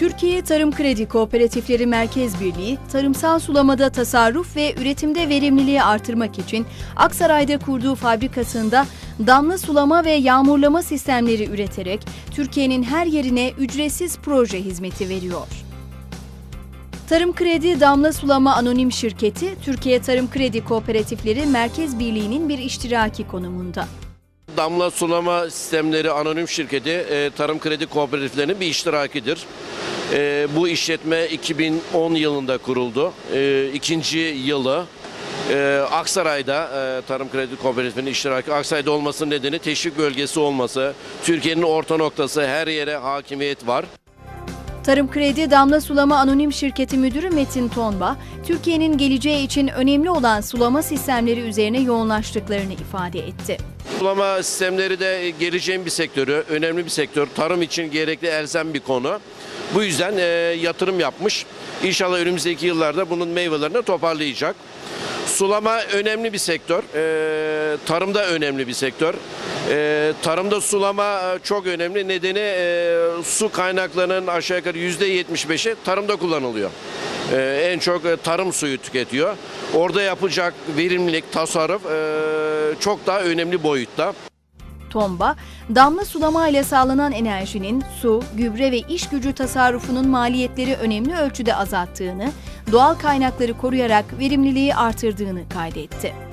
Türkiye Tarım Kredi Kooperatifleri Merkez Birliği, tarımsal sulamada tasarruf ve üretimde verimliliği artırmak için Aksaray'da kurduğu fabrikasında damla sulama ve yağmurlama sistemleri üreterek Türkiye'nin her yerine ücretsiz proje hizmeti veriyor. Tarım Kredi Damla Sulama Anonim Şirketi, Türkiye Tarım Kredi Kooperatifleri Merkez Birliği'nin bir iştiraki konumunda. Damla Sulama Sistemleri Anonim Şirketi e, Tarım Kredi Kooperatiflerinin bir iştirakidir. E, bu işletme 2010 yılında kuruldu. E, ikinci yılı e, Aksaray'da e, Tarım Kredi Kooperatifinin iştiraki Aksaray'da olmasının nedeni teşvik bölgesi olması. Türkiye'nin orta noktası her yere hakimiyet var. Tarım Kredi Damla Sulama Anonim Şirketi Müdürü Metin Tonba, Türkiye'nin geleceği için önemli olan sulama sistemleri üzerine yoğunlaştıklarını ifade etti. Sulama sistemleri de geleceğin bir sektörü, önemli bir sektör. Tarım için gerekli elzem bir konu. Bu yüzden e, yatırım yapmış. İnşallah önümüzdeki yıllarda bunun meyvelerini toparlayacak. Sulama önemli bir sektör. E, tarımda önemli bir sektör. E, tarımda sulama e, çok önemli. Nedeni e, su kaynaklarının aşağı yukarı %75'i tarımda kullanılıyor. E, en çok e, tarım suyu tüketiyor. Orada yapacak verimlilik, tasarruf e, çok daha önemli boyutta. Tomba, damla sulama ile sağlanan enerjinin su, gübre ve iş gücü tasarrufunun maliyetleri önemli ölçüde azalttığını, doğal kaynakları koruyarak verimliliği artırdığını kaydetti.